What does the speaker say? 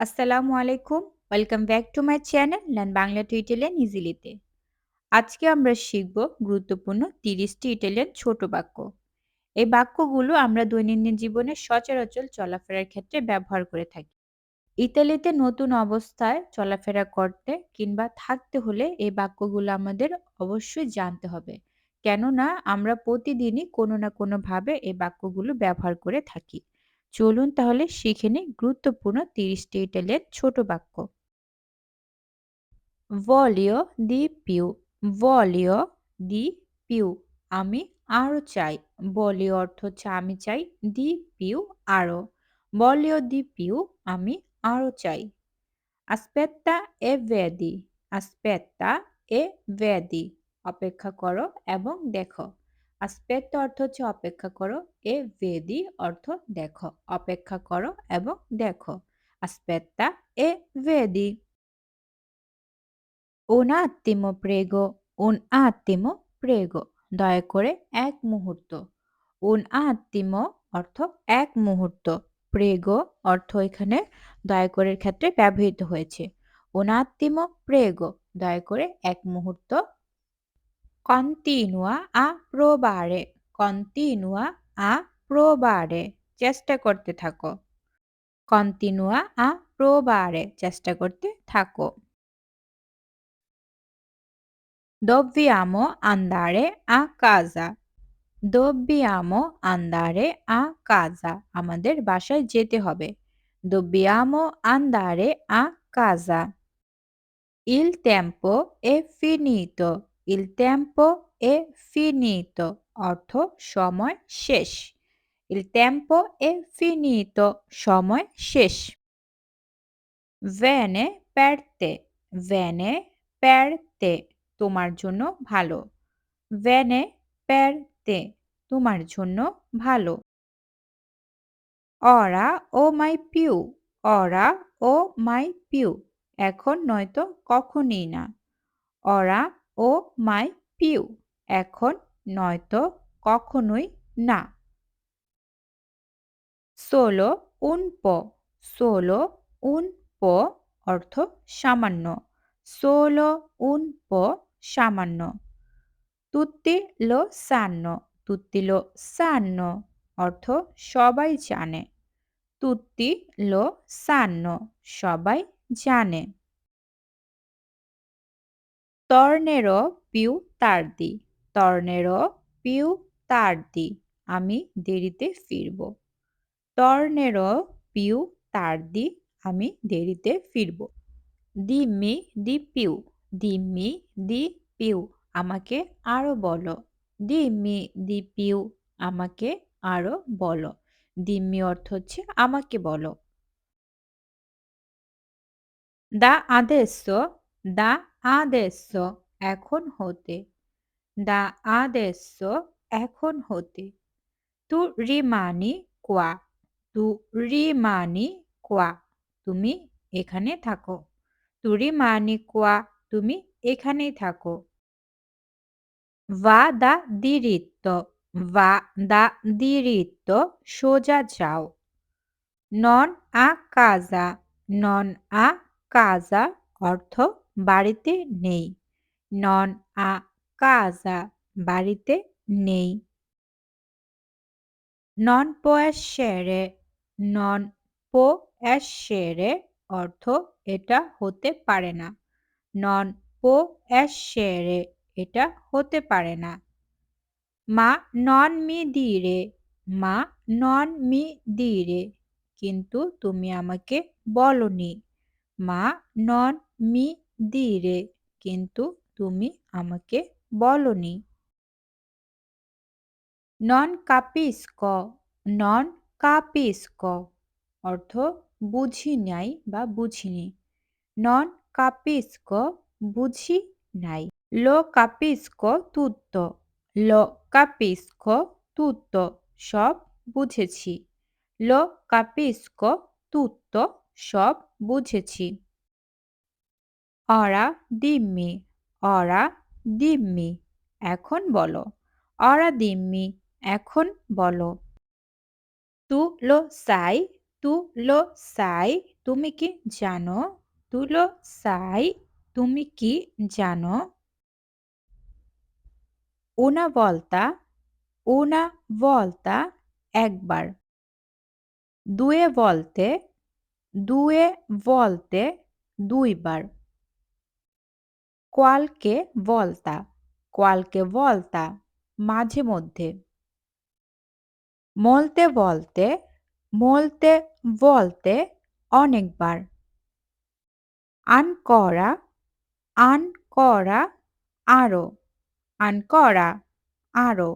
আসসালামু আলাইকুম। Welcome back to my channel learn Bangla to Italian ইজিলিতে। আজকে আমরা শিখব গুরুত্বপূর্ণ তিরিশটি ইটালিয়ান ছোট বাক্য। এই বাক্যগুলো আমরা দৈনন্দিন জীবনে সচরাচর চলাফেরার ক্ষেত্রে ব্যবহার করে থাকি। ইতালিতে নতুন অবস্থায় চলাফেরা করতে কিংবা থাকতে হলে এই বাক্যগুলো আমাদের অবশ্যই জানতে হবে। কেননা আমরা প্রতিদিনই কোনো না কোনোভাবে এই বাক্যগুলো ব্যবহার করে থাকি। চলুন তাহলে শিখে নিই গুরুত্বপূর্ণ ৩০ টি ইটালিয়ান ছোট বাক্য। ভলিও দি পিউ ভলিও দি পিউ আমি আরও চাই ভলিও অর্থ হচ্ছে আমি চাই দি পিউ আরও ভলিও দি পিউ আমি আরও চাই আসপেত্তা এ ভেদি আসপেত্তা এ ভেদি অপেক্ষা করো এবং দেখো আসপেক্ট অর্থ হচ্ছে অপেক্ষা করো, এ ভেদি অর্থ দেখো, অপেক্ষা করো এবং দেখো aspetta এ vedi un attimo prego un attimo prego দয়া করে এক মুহূর্ত। un attimo অর্থ এক মুহূর্ত, প্রেগো অর্থ এখানে দয়া করের ক্ষেত্রে ব্যবহৃত হয়েছে। un attimo prego দয়া করে এক মুহূর্ত Continua a provare. Continua a provare. চেষ্টা করতে থাকো। Continua a provare. চেষ্টা করতে থাকো। Dobbiamo andare a casa. Dobbiamo andare a casa. আমাদের বাসায় যেতে হবে। Dobbiamo andare a casa. Il tempo è finito. Il tempo è finito অর্থ সময় শেষ Il tempo è finito সময় শেষ Bene per te Bene per te তোমার জন্য ভালো Bene per te তোমার জন্য ভালো Ora o mai più Ora o mai più এখন নয়তো কখনই না Ora ও মাই পিউ। এখন নয়তো কখনোই না। সোলো উন প সোলো উন প অর্থ সামান্য। সোলো উন প সামান্য। তুত্তি লো সান্ন। তুত্তি লো সান্ন অর্থ সবাই জানে। তুত্তি লো সান্ন সবাই জানে। টর্নেরো পিউ তার্দি টর্নেরো পিউ তার্দি আমি দেরিতে ফিরব। টর্নেরো পিউ তার্দি আমি দেরিতে ফিরব। দিম্মি দি পিউ। দিম্মি দি পিউ। আমাকে আরও বলো। দিম্মি দি পিউ। আমাকে আরও বলো। দিম্মি অর্থ হচ্ছে আমাকে বলো। দা আদেশ দা adesso এখন হতে da adesso এখন হতে tu rimani qua tu rimani qua তুমি এখানে থাকো tu rimani qua তুমি এখানেই থাকো va da diritto va da diritto সোজা যাও non a casa non a casa অর্থ বাড়িতে নেই। নন আ কাজা বাড়িতে নেই। নন পোয়াশেরে নন পো অ্যাশেরে অর্থ এটা হতে পারে না। নন পো অ্যাশেরে এটা হতে পারে না। মা নন মি দিরে মা নন মি দিরে কিন্তু তুমি আমাকে বলনি। মা নন মি দিরে, কিন্তু তুমি আমাকে বলনি। নন কাপিস্ক নন কাপিস্ক অর্থ বুঝি নাই বা বুঝিনি। নন কাপিস্ক বুঝি নাই। লো কাপিস্ক তুত্ত। লো কাপিস্ক তুত্ত, সব বুঝেছি। লো কাপিস্ক তুত্ত, সব বুঝেছি। অরা দিম্মি অরা দিম্মি, এখন বলো অরা দিম্মি, এখন বলো তু লো সাই, তু লো সাই, তুমি কি জানো? তুলো সাই, তুমি কি জানো? Una বলতা una বলতা একবার। দুয়ে বলতে দুয়ে বলতে দুইবার। কোয়ালকে বলতা কোয়ালকে বলতা মাঝে মধ্যে। মলতে বলতে মলতে বলতে অনেকবার। আন করা আন করা আরও, আন করা আরও।